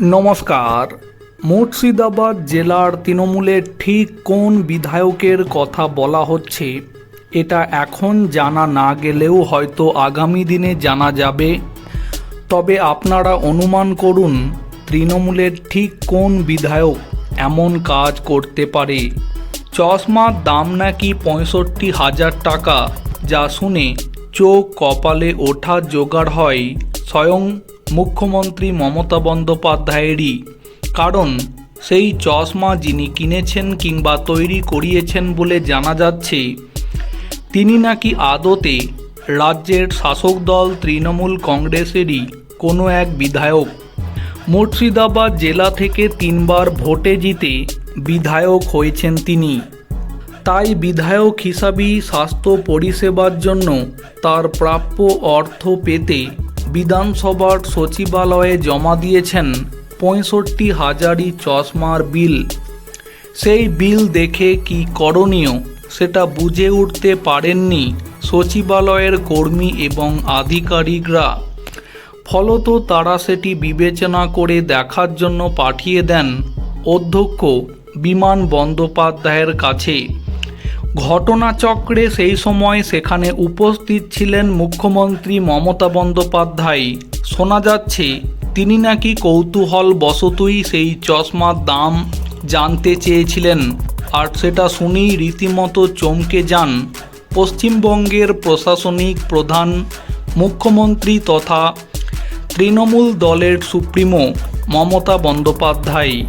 নমস্কার। মুর্শিদাবাদ জেলার তৃণমূলের ঠিক কোন বিধায়কের কথা বলা হচ্ছে, এটা এখন জানা না গেলেও হয়তো আগামী দিনে জানা যাবে। তবে আপনারা অনুমান করুন তৃণমূলের ঠিক কোন বিধায়ক এমন কাজ করতে পারে। চশমার দাম নাকি পঁয়ষট্টি হাজার টাকা, যা শুনে চোখ কপালে ওঠা জোগাড় হয় স্বয়ং মুখ্যমন্ত্রী মমতা বন্দ্যোপাধ্যায়েরই। কারণ, সেই চশমা যিনি কিনেছেন কিংবা তৈরি করিয়েছেন বলে জানা যাচ্ছে, তিনি নাকি আদতে রাজ্যের শাসক দল তৃণমূল কংগ্রেসেরই কোনো এক বিধায়ক। মুর্শিদাবাদ জেলা থেকে তিনবার ভোটে জিতে বিধায়ক হয়েছেন তিনি। তাই বিধায়ক হিসাবেই স্বাস্থ্য পরিষেবার জন্য তার প্রাপ্য অর্থ পেতে বিধানসভার সচিবালয়ে জমা দিয়েছেন পঁয়ষট্টি হাজারি চশমার বিল। সেই বিল দেখে কি করণীয়, সেটা বুঝে উঠতে পারেননি সচিবালয়ের কর্মী এবং আধিকারিকরা। ফলত তারা সেটি বিবেচনা করে দেখার জন্য পাঠিয়ে দেন অধ্যক্ষ বিমান বন্দ্যোপাধ্যায়ের কাছে। ঘটনাচক্রে সেই সময় সেখানে উপস্থিত ছিলেন মুখ্যমন্ত্রী মমতা বন্দ্যোপাধ্যায়। শোনা যাচ্ছে, তিনি নাকি কৌতূহল বশতই সেই চশমার দাম জানতে চেয়েছিলেন। আর সেটা শুনেই রীতিমতো চমকে যান পশ্চিমবঙ্গের প্রশাসনিক প্রধান, মুখ্যমন্ত্রী তথা তৃণমূল দলের সুপ্রিমো মমতা বন্দ্যোপাধ্যায়।